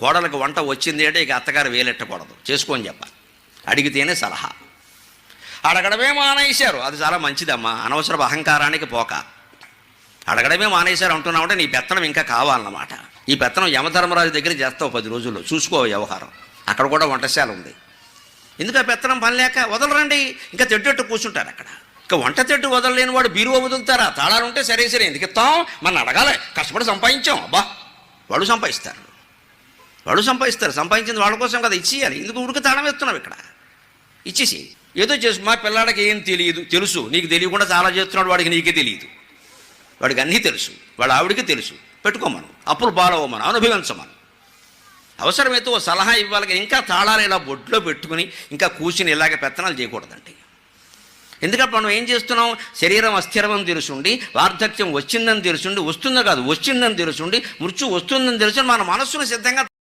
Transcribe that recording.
కోడలకు వంట వచ్చింది అంటే ఇక అత్తగారు వేలెట్టకూడదు. చేసుకోని చెప్పాలి అడిగితేనే సలహా. అడగడమే మానేశారు. అది చాలా మంచిదమ్మా. అనవసరపు అహంకారానికి పోక. అడగడమే మానేశారు అంటున్నామంటే నీ పెత్తనం ఇంకా కావాలన్నమాట. ఈ పెత్తనం యమధర్మరాజు దగ్గర చేస్తావు పది రోజుల్లో. చూసుకో వ్యవహారం. అక్కడ కూడా వంటశాల ఉంది. ఎందుకు ఆ పెత్తనం పని లేక? వదలరండి. ఇంకా తెడ్డెట్టు కూర్చుంటారు అక్కడ. ఇంకా వంట తెట్టు వదలలేని వాడు బీరువా వదులుతారా? తాళాలు ఉంటే సరే సరే. ఎందుకు ఇస్తాం మన అడగాలి. కష్టపడి సంపాదించాం. అబ్బా! వాడు సంపాదిస్తారు. వాడు సంపాదిస్తారు. సంపాదించింది వాళ్ళ కోసం కదా ఇచ్చేయాలి. ఎందుకు ఉడికి తాళం వేస్తున్నావు ఇక్కడ? ఇచ్చేసి. ఏదో చేసు మా పిల్లాడికి ఏం తెలియదు. తెలుసు. నీకు తెలియకుండా చాలా చేస్తున్నాడు. వాడికి నీకే తెలియదు. వాడికి అన్నీ తెలుసు. వాడు ఆవిడికి తెలుసు. పెట్టుకోమను. అప్పులు పాలవమను అనుభవించమను. అవసరమైతే ఓ సలహా ఇవ్వాలి. ఇంకా తాళాలు ఇలా బొడ్లో పెట్టుకుని ఇంకా కూర్చుని ఇలాగ పెత్తనాలు చేయకూడదండి. ఎందుకంటే మనం ఏం చేస్తున్నాం? శరీరం అస్థిరమని తెలుసుండి వార్ధక్యం వచ్చిందని తెలుసుండి వస్తుందో కాదు వచ్చిందని తెలుసుండి మృత్యు వస్తుందని తెలుసు మన మనస్సును సిద్ధంగా